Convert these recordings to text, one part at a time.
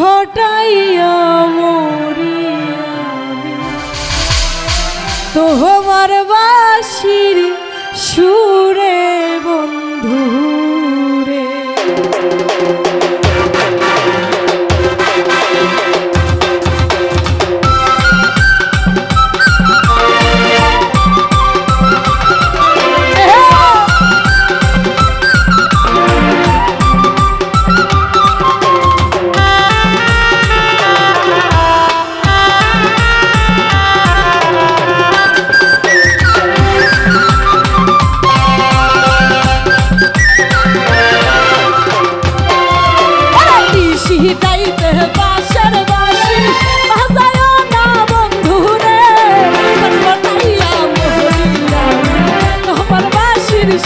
ফটাইয়া মরিয়া তোমার বাসির সুরে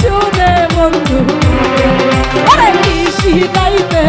সুরে বন্ধু। আরে নিশি গাইতে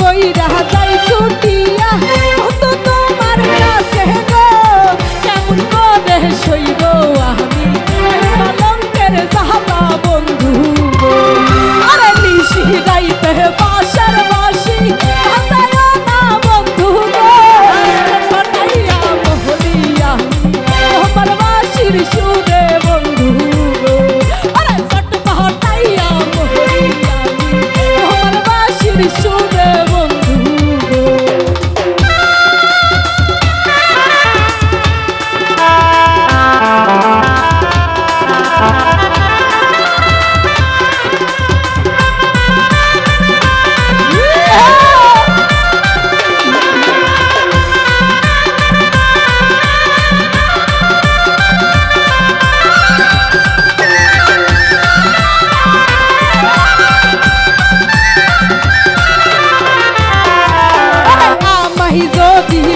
কইরা যায় ti